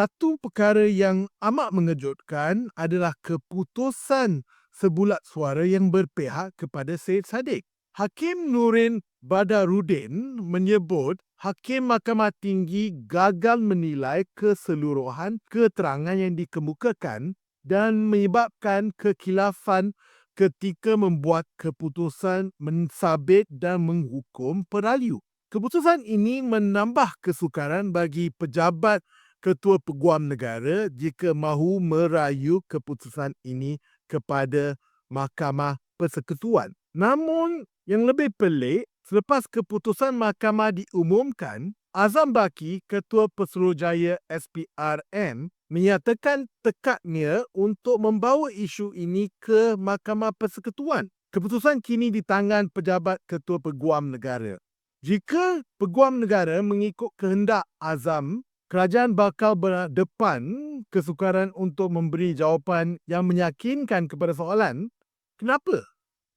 Satu perkara yang amat mengejutkan adalah keputusan sebulat suara yang berpihak kepada Syed Saddiq. Hakim Nurin Badarudin menyebut Hakim Mahkamah Tinggi gagal menilai keseluruhan keterangan yang dikemukakan dan menyebabkan kekilafan ketika membuat keputusan mensabit dan menghukum peraliu. Keputusan ini menambah kesukaran bagi pejabat ketua peguam negara jika mahu merayu keputusan ini kepada Mahkamah Persekutuan. Namun, yang lebih pelik, selepas keputusan mahkamah diumumkan, Azam Baki, Ketua Pesuruhjaya SPRM, menyatakan tekadnya untuk membawa isu ini ke Mahkamah Persekutuan. Keputusan kini di tangan pejabat Ketua Peguam Negara. Jika Peguam Negara mengikut kehendak Azam, kerajaan bakal berdepan kesukaran untuk memberi jawapan yang meyakinkan kepada soalan, kenapa?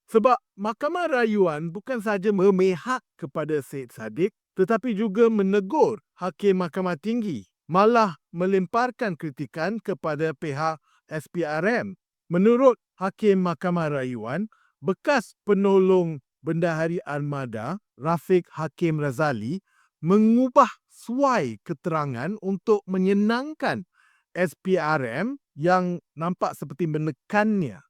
Sebab Mahkamah Rayuan bukan sahaja memihak kepada Syed Saddiq tetapi juga menegur Hakim Mahkamah Tinggi, malah melemparkan kritikan kepada pihak SPRM. Menurut Hakim Mahkamah Rayuan, bekas penolong Bendahari Armada Rafiq Hakim Razali mengubah suai keterangan untuk menyenangkan SPRM yang nampak seperti menekannya